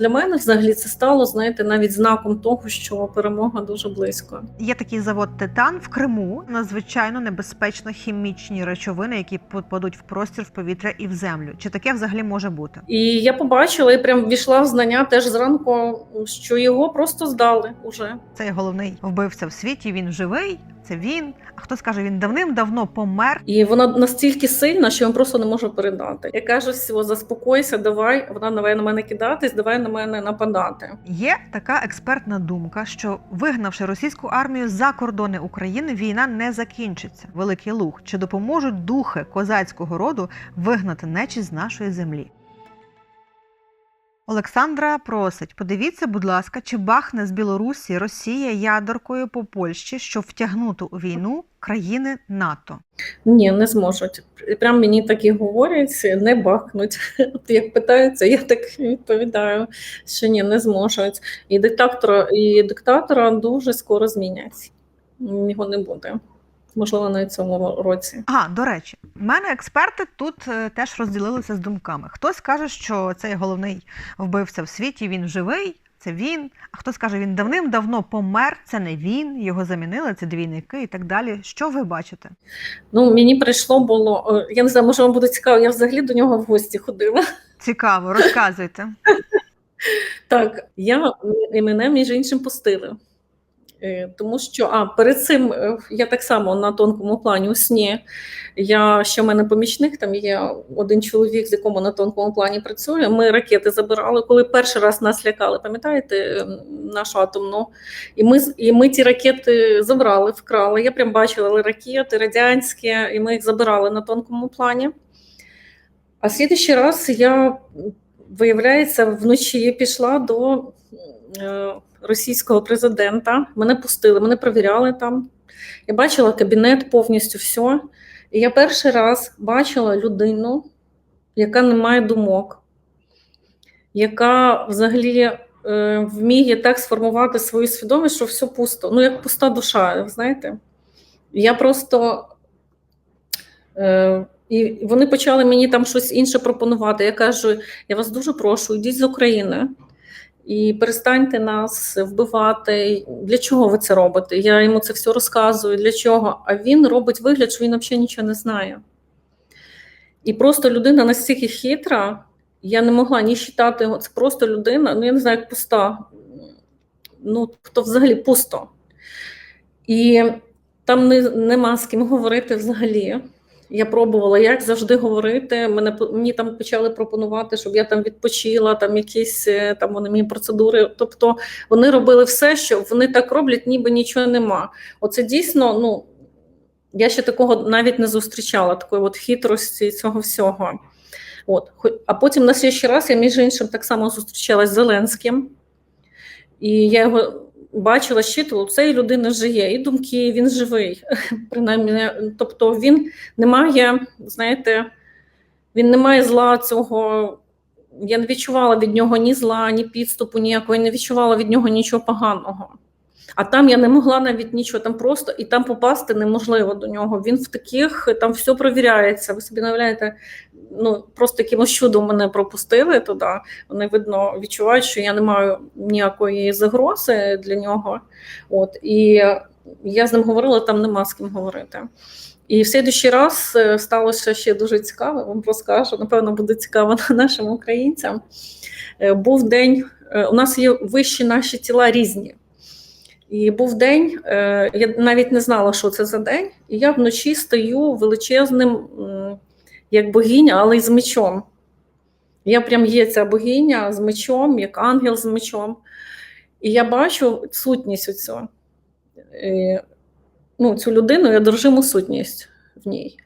Для мене взагалі це стало, знаєте, навіть знаком того, що перемога дуже близько. Є такий завод Титан в Криму. Надзвичайно небезпечно хімічні речовини, які попадуть в простір, в повітря і в землю. Чи таке взагалі може бути? І я побачила і прям війшла в знання теж зранку, що його просто здали уже. Це головний вбивця в світі. Він живий. Це він. А хто скаже, він давним-давно помер. І вона настільки сильна, що вам просто не можу передати. Я кажу, всього заспокойся, давай. Вона давай на мене кидатись, давай на мене нападати. Є така експертна думка, що вигнавши російську армію за кордони України, війна не закінчиться. Великий луг чи допоможуть духи козацького роду вигнати нечість з нашої землі? Олександра просить: подивіться, будь ласка, чи бахне з Білорусі Росія ядеркою по Польщі, щоб втягнути у війну країни НАТО? Ні, не зможуть. Прям мені так і говорять, не бахнуть. От як питаються, я так відповідаю, що ні, не зможуть. І диктатора, і диктатора дуже скоро змінять. Його не буде. Можливо, на цьому році. А, до речі, в мене експерти тут е, теж розділилися з думками. Хтось каже, що цей головний вбивця в світі, він живий, це він. А хтось каже, він давним-давно помер, це не він, його замінили, це двійники і так далі. Що ви бачите? Ну, мені прийшло було, е, я не знаю, може вам буде цікаво, я взагалі до нього в гості ходила. Цікаво, розказуйте. Так, я і мене між іншим пустили. Е, Тому що а перед цим е, я так само на тонкому плані у сні. Я ще в мене помічник, там є один чоловік, з якому на тонкому плані працює. Ми ракети забирали, коли перший раз нас лякали, пам'ятаєте, е, нашу атомну. І ми, і ми ті ракети забрали, вкрали. Я прям бачила ракети радянські, і ми їх забирали на тонкому плані. А слідчий раз я, виявляється, вночі пішла до російського президента. Мене пустили, мене провіряли там. Я бачила кабінет повністю все. І я перший раз бачила людину, яка не має думок, яка взагалі е, вміє так сформувати свою свідомість, що все пусто. Ну, як пуста душа, знаєте. Я просто. Е, і вони почали мені там щось інше пропонувати. Я кажу: я вас дуже прошу, йдіть з України і перестаньте нас вбивати. Для чого ви це робите? Я йому це все розказую. Для чого? А він робить вигляд, що він взагалі нічого не знає. І просто людина настільки хитра, я не могла ні считати його. Це просто людина, ну я не знаю, як пуста. Ну, хто взагалі пусто. І там не, нема з ким говорити взагалі. Я пробувала, як завжди говорити. Мене мені там почали пропонувати, щоб я там відпочила, там якісь е, там вони мені процедури. Тобто вони робили все, що вони так роблять, ніби нічого нема. Оце дійсно, ну я ще такого навіть не зустрічала, такої от хитрості цього всього. От. А потім на ще раз я між іншим так само зустрічалась з Зеленським, і я його бачила щиту, цієї людини жиє, і думки, він живий. Принаймні, тобто він не має, знаєте, він не має зла цього. Я не відчувала від нього ні зла, ні підступу ніякого, я не відчувала від нього нічого поганого. А там я не могла навіть нічого, там просто і там попасти неможливо до нього. Він в таких, там все провіряється. Ви собі уявляєте, ну просто якимось чудом мене пропустили туди. Вони видно відчувають, що я не маю ніякої загрози для нього. От і я з ним говорила, там нема з ким говорити. І в слідуючий раз е, сталося ще дуже цікаво, вам розкажу, напевно, буде цікаво нашим українцям. Е, Був день, е, у нас є вищі наші тіла різні. І був день, я навіть не знала, що це за день, і я вночі стою величезним, як богиня, але й з мечом. Я прям є ця богиня з мечом, як ангел з мечом. І я бачу сутність оцю. Е, Ну, цю людину, я держиму сутність в ній.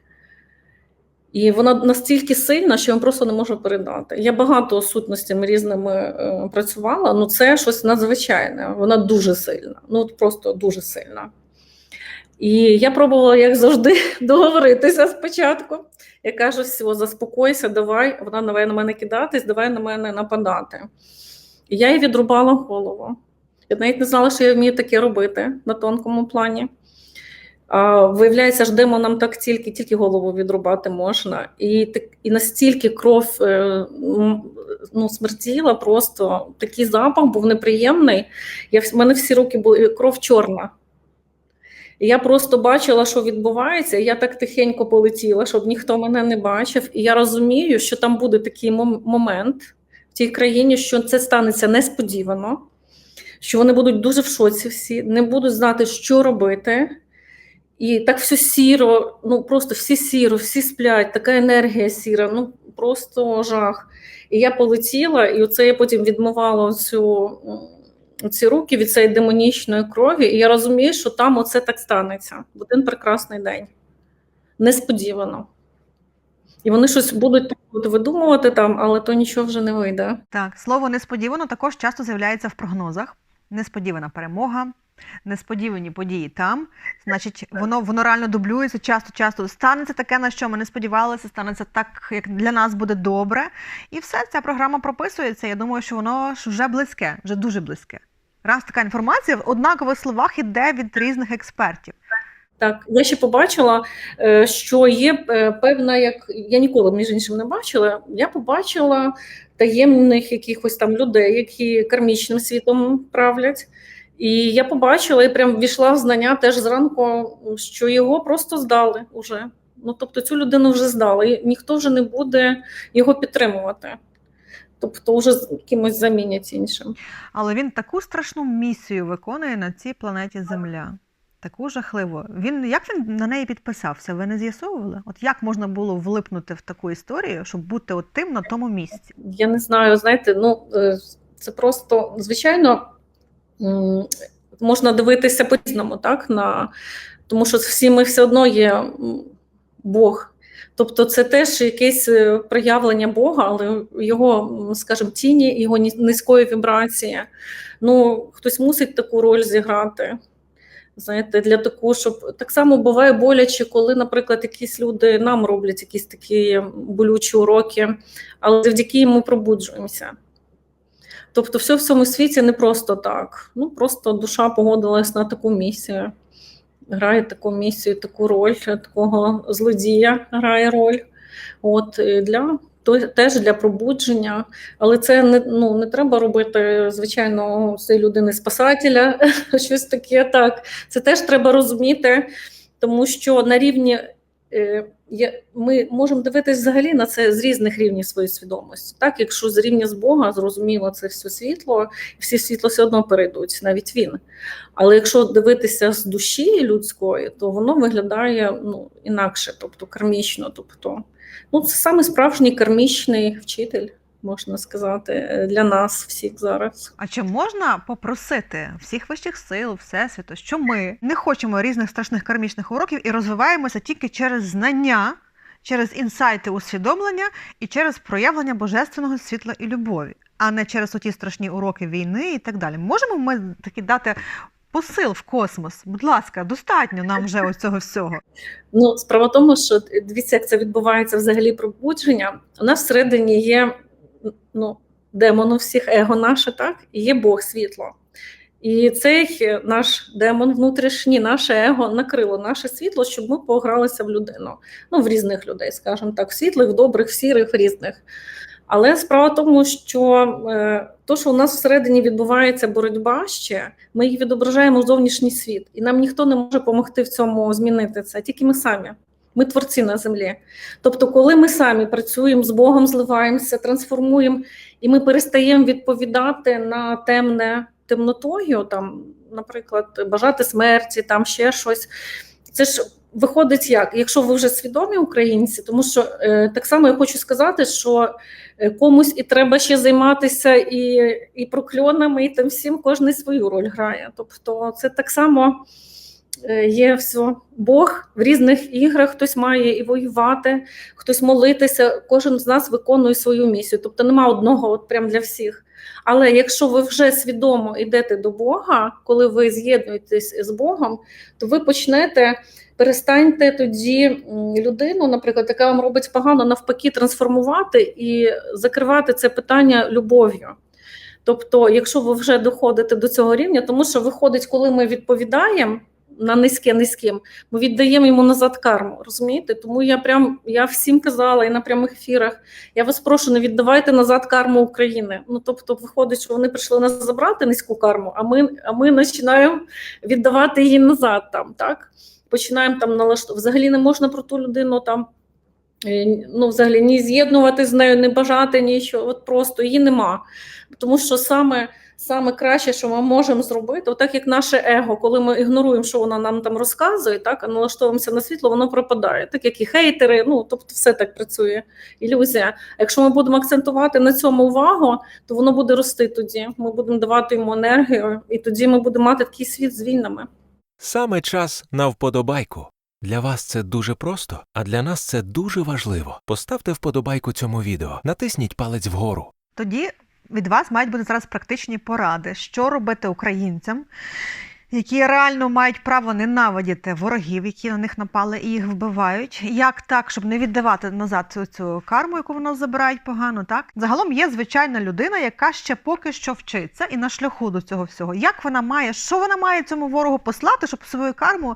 І вона настільки сильна, що я просто не можу передати. Я багато сутностями різними е, працювала, ну це щось надзвичайне. Вона дуже сильна, ну от просто дуже сильна. І я пробувала, як завжди, договоритися спочатку. Я кажу, всього, заспокойся, давай, вона давай на мене кидатись, давай на мене нападати. І я їй відрубала голову. Я навіть не знала, що я вмію таке робити на тонкому плані. А виявляється, ж демонам так тільки, тільки голову відрубати можна. І, так- і настільки кров е, ну, смертіла, просто такий запах був неприємний. Я, в мене всі руки були кров чорна. Я просто бачила, що відбувається. і Я так тихенько полетіла, щоб ніхто мене не бачив. І я розумію, що там буде такий момент в тій країні, що це станеться несподівано, що вони будуть дуже в шоці всі, не будуть знати, що робити. І так все сіро, ну просто всі сіро, всі сплять, така енергія сіра, ну просто жах. І я полетіла, і оце я потім відмивала цю, ці руки від цієї демонічної крові, і я розумію, що там оце так станеться в один прекрасний день. Несподівано. І вони щось будуть видумувати там, але то нічого вже не вийде. Так, слово несподівано також часто з'являється в прогнозах. Несподівана перемога, несподівані події там. Значить, воно воно реально дублюється часто, часто станеться таке, на що ми не сподівалися, станеться так, як для нас буде добре. І все, ця програма прописується. Я думаю, що воно ж вже близьке, вже дуже близьке. Раз така інформація в однакових словах іде від різних експертів. Так, я ще побачила, е, що є е, певна, як я ніколи між іншим не бачила. Я побачила таємних якихось там людей, які кармічним світом правлять. І я побачила і прям війшла в знання теж зранку, що його просто здали уже. Ну тобто цю людину вже здали, і ніхто вже не буде його підтримувати. Тобто, вже кимось замінять іншим. Але він таку страшну місію виконує на цій планеті Земля. Таку жахливу. Він як він на неї підписався? Ви не з'ясовували? От як можна було влипнути в таку історію, щоб бути от тим на тому місці? Я не знаю, знаєте, ну е, це просто звичайно можна дивитися по-різному, так? На, тому що всі ми все одно є Бог. Тобто це теж якесь е, проявлення Бога, але його, скажімо, тіні, його низької вібрації. Ну, хтось мусить таку роль зіграти. Знаєте, для того, щоб так само буває боляче, коли, наприклад, якісь люди нам роблять якісь такі болючі уроки, але завдяки їм ми пробуджуємося. Тобто, все в цьому світі не просто так. Ну, просто душа погодилась на таку місію. Грає таку місію, таку роль, такого злодія грає роль. От для то теж для пробудження, але це не ну не треба робити, звичайно, цієї людини спасателя, щось таке. Так, це теж треба розуміти, тому що на рівні е, ми можемо дивитися взагалі на це з різних рівнів своєї свідомості. Так, якщо з рівня з Бога зрозуміло це все світло, і всі світло все одно перейдуть, навіть він. Але якщо дивитися з душі людської, то воно виглядає ну, інакше, тобто кармічно. Тобто, ну, це саме справжній кармічний вчитель, можна сказати, для нас всіх зараз. А чи можна попросити всіх вищих сил, всесвіту, що ми не хочемо різних страшних кармічних уроків і розвиваємося тільки через знання, через інсайти усвідомлення і через проявлення божественного світла і любові, а не через оті страшні уроки війни і так далі. Можемо ми таки дати посил в космос? Будь ласка, достатньо нам вже ось цього всього. Ну, справа в тому, що дивіться, як це відбувається взагалі пробудження. У нас всередині є ну, демон у всіх его наше, так, і є Бог світло. І цей наш демон внутрішній, наше его накрило наше світло, щоб ми погралися в людину. Ну, в різних людей, скажімо так, в світлих, в добрих, в сірих, в різних. Але справа в тому, що е, то, що у нас всередині відбувається боротьба ще, ми її відображаємо в зовнішній світ, і нам ніхто не може допомогти в цьому змінити це, тільки ми самі. Ми творці на землі. Тобто, коли ми самі працюємо з Богом, зливаємося, трансформуємо, і ми перестаємо відповідати на темне темнотою, там, наприклад, бажати смерті, там ще щось. Це ж виходить як? Якщо ви вже свідомі українці, тому що е, так само я хочу сказати, що е, комусь і треба ще займатися і, і прокльонами, і тим всім кожен свою роль грає. Тобто, це так само. Е, Є все Бог в різних іграх, хтось має і воювати, хтось молитися, кожен з нас виконує свою місію. Тобто нема одного от прям для всіх. Але якщо ви вже свідомо йдете до Бога, коли ви з'єднуєтесь з Богом, то ви почнете перестаньте тоді людину, наприклад, яка вам робить погано, навпаки, трансформувати і закривати це питання любов'ю. Тобто, якщо ви вже доходите до цього рівня, тому що виходить, коли ми відповідаємо на низьке низьким, ми віддаємо йому назад карму. Розумієте? Тому я прям я всім казала і на прямих ефірах. Я вас прошу, не віддавайте назад карму України. Ну тобто, виходить, що вони прийшли нас забрати низьку карму, а ми, а ми починаємо віддавати її назад. Там так починаємо там налаштовувати. Взагалі не можна про ту людину там. е, Ну, взагалі, ні з'єднувати з нею, не бажати нічого, от просто її нема. Тому що саме, саме краще, що ми можемо зробити, отак як наше его, коли ми ігноруємо, що вона нам там розказує, так, а налаштовуємося на світло, воно пропадає. Так як і хейтери, ну тобто все так працює, ілюзія. А якщо ми будемо акцентувати на цьому увагу, то воно буде рости тоді. Ми будемо давати йому енергію, і тоді ми будемо мати такий світ з вільними. Саме час на вподобайку. Для вас це дуже просто, а для нас це дуже важливо. Поставте вподобайку цьому відео, натисніть палець вгору. Тоді від вас мають бути зараз практичні поради, що робити українцям, які реально мають право ненавидіти ворогів, які на них напали і їх вбивають. Як так, щоб не віддавати назад цю, цю карму, яку вони забирають погано, так? Загалом є звичайна людина, яка ще поки що вчиться і на шляху до цього всього. Як вона має, що вона має цьому ворогу послати, щоб свою карму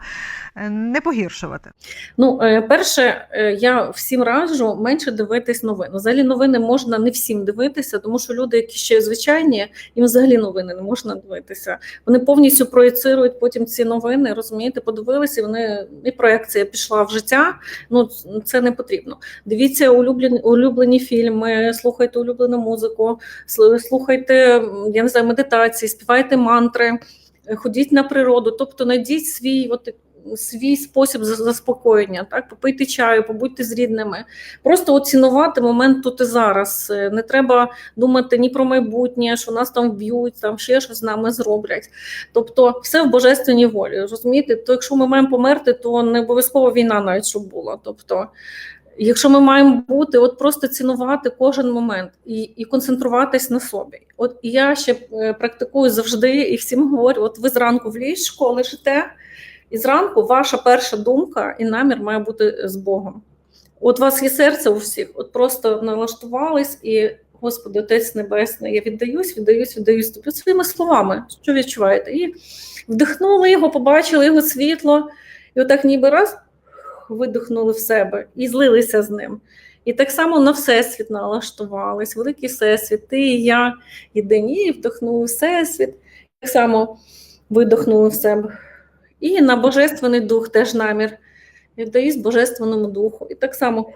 е, не погіршувати? Ну, е, перше, е, я всім раджу менше дивитись новин. Взагалі новини можна не всім дивитися, тому що люди, які ще звичайні, їм взагалі новини не можна дивитися. Вони повністю проєцирують потім ці новини, розумієте, подивилися, і вони і проекція пішла в життя. Ну це не потрібно. Дивіться улюблені улюблені фільми, слухайте улюблену музику, слухайте я не знаю, медитації, співайте мантри, ходіть на природу, тобто знайдіть свій от свій спосіб заспокоєння, так попийте чаю, побудьте з рідними. Просто оцінувати момент тут і зараз. Е, Не треба думати ні про майбутнє, що нас там вб'ють, там ще щось з нами зроблять. Тобто, все в божественній волі. Розумієте? То якщо ми маємо померти, то не обов'язково війна навіть щоб була. Тобто, Якщо ми маємо бути, от просто цінувати кожен момент і і концентруватись на собі. От я ще е, практикую завжди і всім говорю: от ви зранку в ліжку лежите, і зранку ваша перша думка і намір має бути з Богом. От у вас є серце у всіх, от просто налаштувались і. Господи, Отець Небесний, я віддаюсь, віддаюсь, віддаюсь тобі своїми словами. Що відчуваєте? І вдихнули його, побачили його світло, і отак ніби раз видихнули в себе і злилися з ним. І так само на всесвіт налаштувались, великий всесвіт, ти і я єдині, і вдохнули всесвіт, так само видихнули в себе. І на Божественний дух теж намір. Віддаюсь Божественному духу. І так само.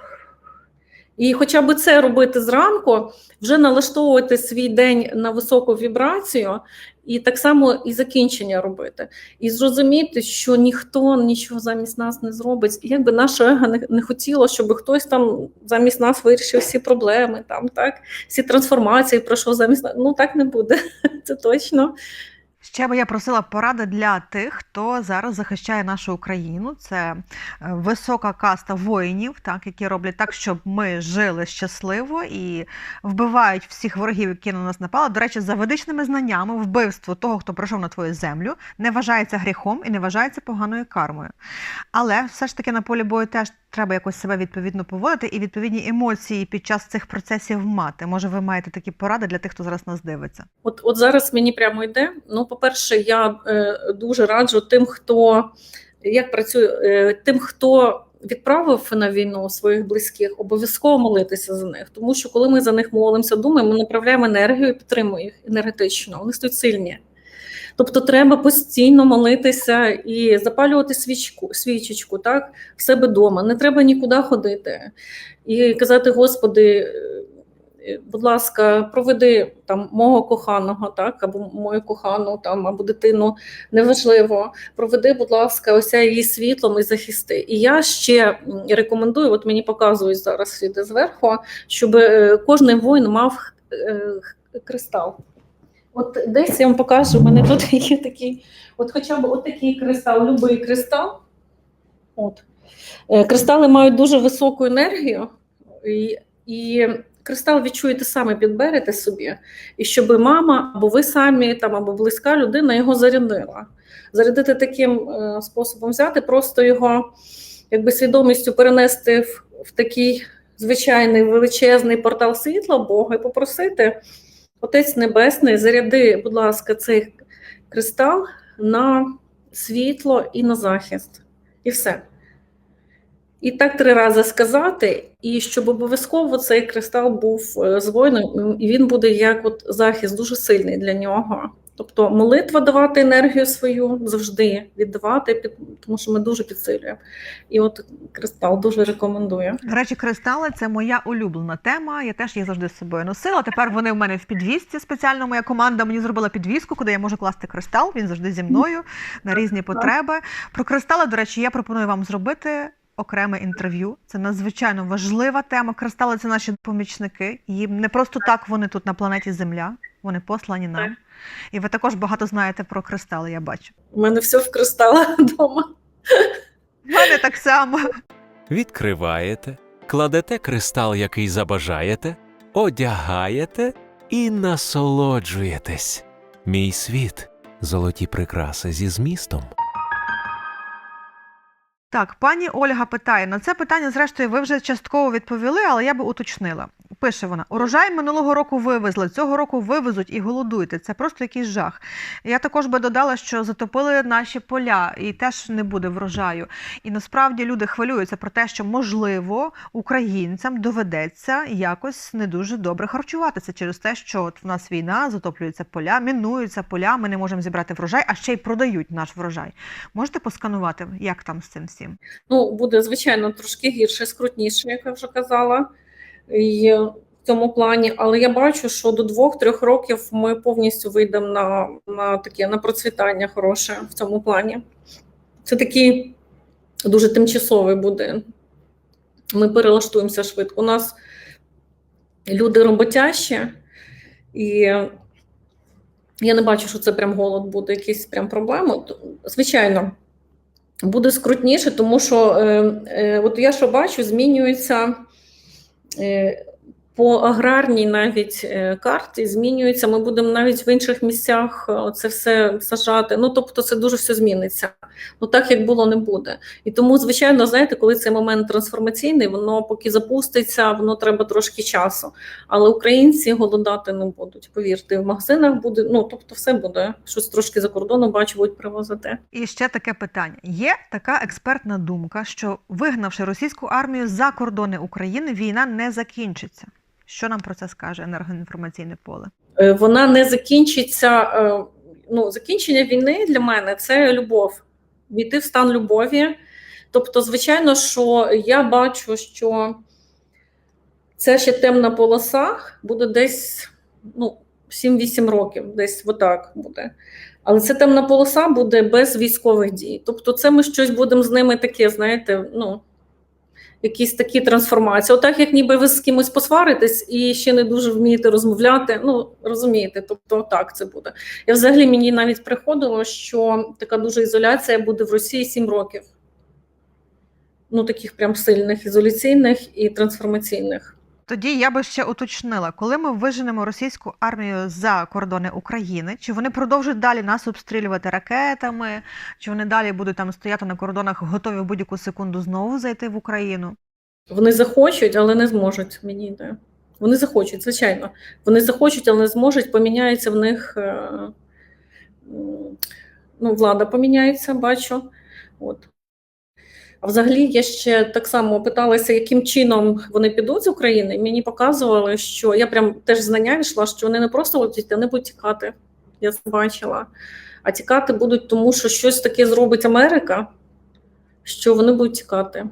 І хоча б це робити зранку, вже налаштовувати свій день на високу вібрацію, і так само і закінчення робити. І зрозуміти, що ніхто нічого замість нас не зробить. І якби наше его не, не хотіло, щоб хтось там замість нас вирішив всі проблеми, там так, всі трансформації пройшов замість нас. Ну так не буде. Це точно. Ще би я просила поради для тих, хто зараз захищає нашу Україну. Це е, висока каста воїнів, так які роблять так, щоб ми жили щасливо і вбивають всіх ворогів, які на нас напали. До речі, за ведичними знаннями вбивство того, хто прийшов на твою землю, не вважається гріхом і не вважається поганою кармою. Але все ж таки на полі бою теж треба якось себе відповідно поводити і відповідні емоції під час цих процесів мати. Може, ви маєте такі поради для тих, хто зараз нас дивиться? От, от зараз мені прямо йде. Ну, по-перше, я е, дуже раджу тим, хто як працює, е, тим, хто відправив на війну своїх близьких, обов'язково молитися за них. Тому що коли ми за них молимося, думаємо, ми направляємо енергію і підтримуємо їх енергетично. Вони стають сильні. Тобто треба постійно молитися і запалювати свічку, свічечку так, в себе вдома. Не треба нікуди ходити. І казати, Господи, будь ласка, проведи там мого коханого, так, або мою кохану, там, або дитину, неважливо. Проведи, будь ласка, ося її світлом і захисти. І я ще рекомендую, от мені показують зараз іде зверху, щоб е, кожен воїн мав е, кристал. От десь я вам покажу, у мене тут є такий, от хоча б от такий кристал, любий кристал. От. Е, Кристали мають дуже високу енергію, і, і кристал відчуєте саме, підберете собі, і щоб мама або ви самі, там, або близька людина його зарядила. Зарядити таким е, способом взяти, просто його якби свідомістю перенести в, в такий звичайний величезний портал світла Бога і попросити. Отець Небесний, заряди, будь ласка, цей кристал на світло і на захист. І все. І так три рази сказати, і щоб обов'язково цей кристал був е, з воїном, і він буде як от захист дуже сильний для нього. Тобто молитва давати енергію свою завжди віддавати, під, тому що ми дуже підсилюємо. І от кристал дуже рекомендую. До речі, кристали це моя улюблена тема. Я теж їх завжди з собою носила. Тепер вони в мене в підвісці. Спеціально моя команда мені зробила підвіску, куди я можу класти кристал. Він завжди зі мною на різні потреби. Про кристали, до речі, я пропоную вам зробити. Окреме інтерв'ю. Це надзвичайно важлива тема. Кристали це наші помічники. Їм не просто так вони тут на планеті Земля, вони послані нам. І ви також багато знаєте про кристали, я бачу. У мене все в кристалах вдома. У мене так само. Відкриваєте, кладете кристал, який забажаєте, одягаєте і насолоджуєтесь. Мій світ золоті прикраси зі змістом. Так, пані Ольга питає: на це питання, зрештою, ви вже частково відповіли, але я би уточнила. Пише вона: урожай минулого року вивезли, цього року вивезуть і голодуйте. Це просто якийсь жах. Я також би додала, що затопили наші поля і теж не буде врожаю. І насправді люди хвилюються про те, що можливо українцям доведеться якось не дуже добре харчуватися через те, що от в нас війна, затоплюються поля, мінуються поля, ми не можемо зібрати врожай, а ще й продають наш врожай. Можете посканувати, як там з цим всім? Ну, буде, звичайно, трошки гірше, скрутніше, як я вже казала, і в цьому плані. Але я бачу, що до двох-трьох років ми повністю вийдемо на, на таке на процвітання хороше в цьому плані. Це такий дуже тимчасовий буде. Ми перелаштуємося швидко. У нас люди роботящі, і я не бачу, що це прям голод буде, якісь прям проблеми. Звичайно, буде скрутніше, тому що е, е, от я що бачу, змінюється е, по аграрній навіть е, карті, змінюється. Ми будемо навіть в інших місцях е, це все сажати. Ну тобто, це дуже все зміниться. Ну так як було, не буде. І тому, звичайно, знаєте, коли цей момент трансформаційний, воно поки запуститься, воно треба трошки часу. Але українці голодати не будуть. Повірте, в магазинах буде. Ну тобто, все буде щось трошки за кордону бачу, привозити. І ще таке питання: є така експертна думка, що вигнавши російську армію за кордони України, війна не закінчиться. Що нам про це скаже енергоінформаційне поле? Е, вона не закінчиться. е, Ну, закінчення війни для мене це любов. Війти в стан любові. Тобто, звичайно, що я бачу, що це ще темна полоса буде десь ну, 7-8 років, десь отак буде. Але ця темна полоса буде без військових дій. Тобто, це ми щось будемо з ними таке, знаєте, ну, якісь такі трансформації. Отак, як ніби ви з кимось посваритесь і ще не дуже вмієте розмовляти. Ну, розумієте, тобто так це буде. Я взагалі мені навіть приходило, що така дуже ізоляція буде в Росії 7 років. Ну, таких прям сильних ізоляційних і трансформаційних. Тоді я би ще уточнила, коли ми виженемо російську армію за кордони України, чи вони продовжують далі нас обстрілювати ракетами, чи вони далі будуть там стояти на кордонах, готові в будь-яку секунду знову зайти в Україну? Вони захочуть, але не зможуть. Мені йде. Вони захочуть, звичайно. Вони захочуть, але не зможуть. Поміняється в них. е, Ну, влада поміняється, бачу. От. А взагалі, я ще так само питалася, яким чином вони підуть з України. Мені показували, що я прям теж знання йшла, що вони не просто будуть, вони будуть тікати. Я це бачила. А тікати будуть, тому що щось таке зробить Америка, що вони будуть тікати.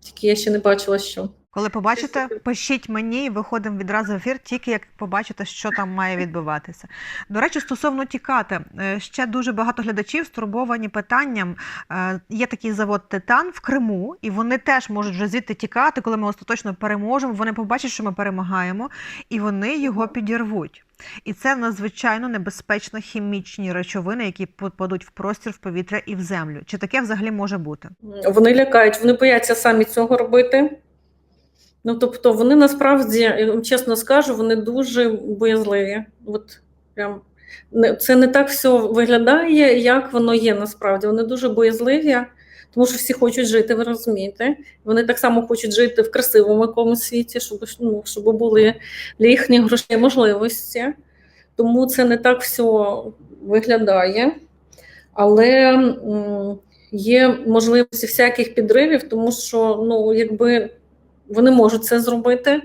Тільки я ще не бачила, що. Коли побачите, пишіть мені і виходимо відразу в ефір, тільки як побачите, що там має відбуватися. До речі, стосовно тікати, е, ще дуже багато глядачів стурбовані питанням. Е, Є такий завод Титан в Криму, і вони теж можуть вже звідти тікати, коли ми остаточно переможемо. Вони побачать, що ми перемагаємо, і вони його підірвуть. І це надзвичайно небезпечно хімічні речовини, які попадуть в простір, в повітря і в землю. Чи таке взагалі може бути? Вони лякають, вони бояться самі цього робити. Ну, тобто, вони насправді, я чесно скажу, вони дуже боязливі. От прям це не так все виглядає, як воно є насправді. Вони дуже боязливі, тому що всі хочуть жити, ви розумієте. Вони так само хочуть жити в красивому якомусь світі, щоб, ну, щоб були для їхніх грошей можливості. Тому це не так все виглядає. але є можливості всяких підривів, тому що ну, якби вони можуть це зробити,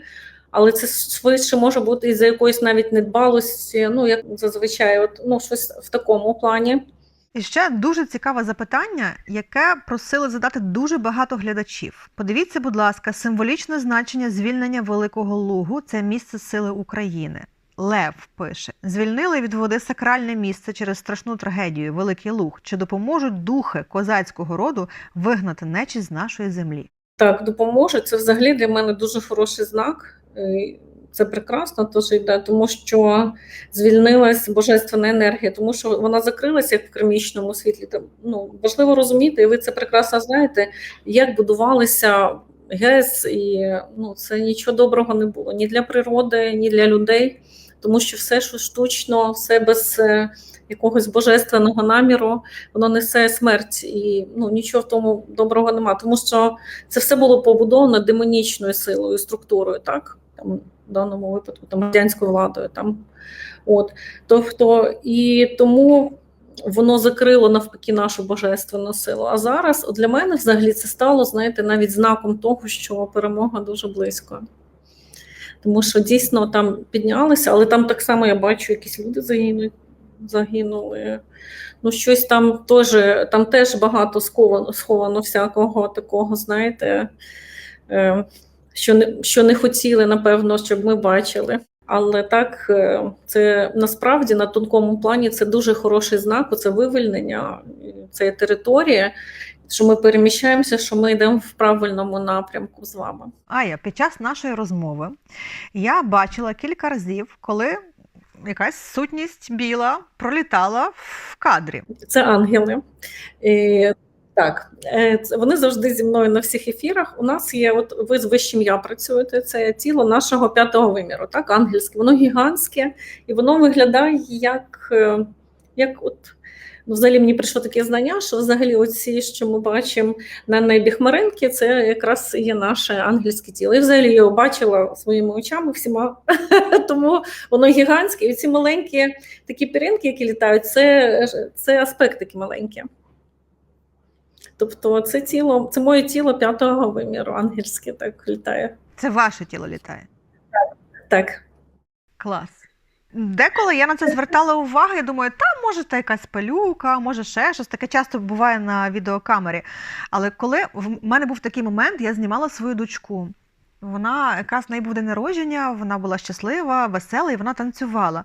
але це швидше може бути із-за якоїсь навіть недбалості, ну як зазвичай, от, ну, щось в такому плані. І ще дуже цікаве запитання, яке просили задати дуже багато глядачів. Подивіться, будь ласка, символічне значення звільнення Великого Лугу це місце сили України. Лев пише: звільнили від води сакральне місце через страшну трагедію Великий Луг. Чи допоможуть духи козацького роду вигнати нечість з нашої землі? Так, допоможе. Це взагалі для мене дуже хороший знак. Е, Це прекрасно, теж йде, тому що звільнилась божественна енергія, тому що вона закрилася як в кермічному світлі. Там, ну, важливо розуміти, і ви це прекрасно знаєте, як будувалися ГЕС, і ну, це нічого доброго не було ні для природи, ні для людей, тому що все, що штучно, все без е, якогось божественного наміру, воно несе смерть, і ну, нічого в тому доброго нема, тому що це все було побудовано демонічною силою, структурою, так? Там, в даному випадку там, радянською владою. Там. От. Тобто, і тому воно закрило навпаки нашу божественну силу. А зараз от для мене взагалі це стало, знаєте, навіть знаком того, що перемога дуже близько. Тому що дійсно там піднялися, але там так само я бачу, якісь люди загинули. загинули. Ну, щось там теж, там теж багато сховано, сховано всякого такого, знаєте, е, що не, що не хотіли, напевно, щоб ми бачили. Але так, е, це насправді на тонкому плані це дуже хороший знак, це вивільнення, це територія, що ми переміщаємося, що ми йдемо в правильному напрямку з вами. Ая, під час нашої розмови я бачила кілька разів, коли якась сутність біла пролітала в кадрі. Це ангели. І, так, е, вони завжди зі мною на всіх ефірах. У нас є, от ви з вищим я працюєте, це тіло нашого п'ятого виміру, так, ангельське. Воно гігантське, і воно виглядає як, е, як от. Ну, взагалі мені прийшло таке знання, що взагалі оці, що ми бачимо на небі хмаринки, це якраз є наше ангельське тіло. І взагалі я його бачила своїми очами всіма, тому воно гігантське. І ці маленькі такі піринки, які літають, це, це аспектики маленькі. Тобто це тіло, це моє тіло п'ятого виміру, ангельське так літає. Це ваше тіло літає. Так. Так. Клас. Деколи я на це звертала увагу, я думаю, та може та якась пилюка, може ще щось. Таке часто буває на відеокамері. Але коли в мене був такий момент, я знімала свою дочку. Вона якраз в неї був день народження, вона була щаслива, весела, і вона танцювала.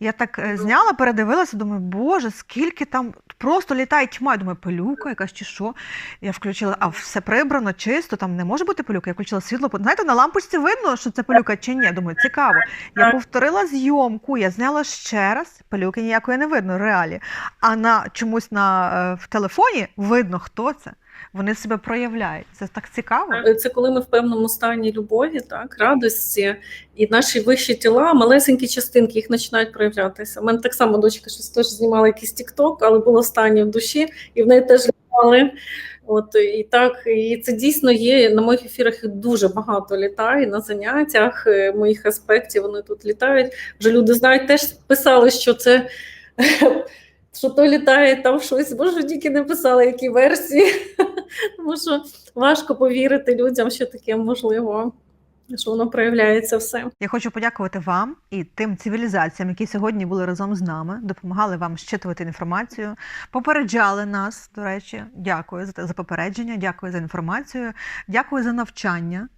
Я так е, зняла, передивилася, думаю, боже, скільки там просто літає тьма. Я думаю, пилюка якась чи що. Я включила, а все прибрано, чисто, там не може бути пилюка. Я включила світло. Знаєте, на лампочці видно, що це пилюка чи ні. Думаю, цікаво. Я повторила зйомку, я зняла ще раз, пилюки ніякої не видно, реалі. А на чомусь на е, в телефоні видно, хто це. Вони себе проявляють. Це так цікаво. Це коли ми в певному стані любові, так, радості, і наші вищі тіла, малесенькі частинки, їх починають проявлятися. У мене так само дочка щось теж знімала якийсь тікток, але було стані в душі, і в неї теж літали. От і так, і це дійсно є. На моїх ефірах дуже багато літає на заняттях е, моїх аспектів. Вони тут літають. Вже люди знають, теж писали, що це. Що то літає там щось, боже, тільки не писали, які версії. Тому що важко повірити людям, що таке можливо, що воно проявляється все. Я хочу подякувати вам і тим цивілізаціям, які сьогодні були разом з нами, допомагали вам щитувати інформацію, попереджали нас. До речі, дякую за за попередження, дякую за інформацію, дякую за навчання.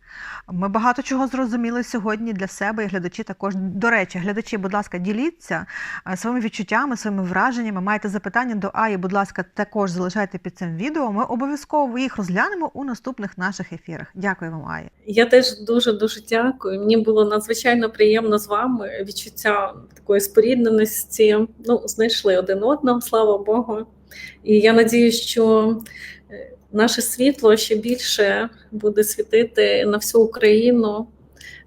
Ми багато чого зрозуміли сьогодні для себе і глядачі також. До речі, глядачі, будь ласка, діліться е, своїми відчуттями, своїми враженнями. Маєте запитання до Аї, будь ласка, також залишайте під цим відео. Ми обов'язково їх розглянемо у наступних наших ефірах. Дякую вам, Аї. Я теж дуже дуже дякую. Мені було надзвичайно приємно з вами. Відчуття такої спорідненості. Ну, знайшли один одного, слава Богу. І я надію, що е, наше світло ще більше буде світити на всю Україну,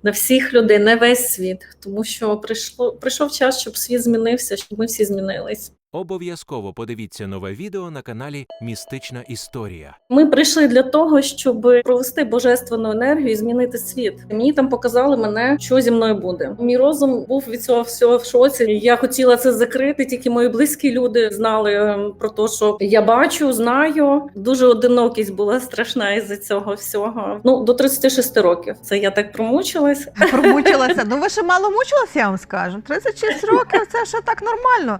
на всіх людей, на весь світ, тому що прийшло прийшов час, щоб світ змінився, щоб ми всі змінились. Обов'язково подивіться нове відео на каналі Містична Історія. Ми прийшли для того, щоб провести божественну енергію і змінити світ. Мені там показали мене, що зі мною буде. Мій розум був від цього всього в шоці. Я хотіла це закрити. Тільки мої близькі люди знали ем, про те, що я бачу, знаю. Дуже одинокість була страшна із-за цього всього. Ну до 36 років. Це я так промучилась. Промучилася. Ну ви ще мало мучилася, я вам скажу. 36 років це ще так нормально.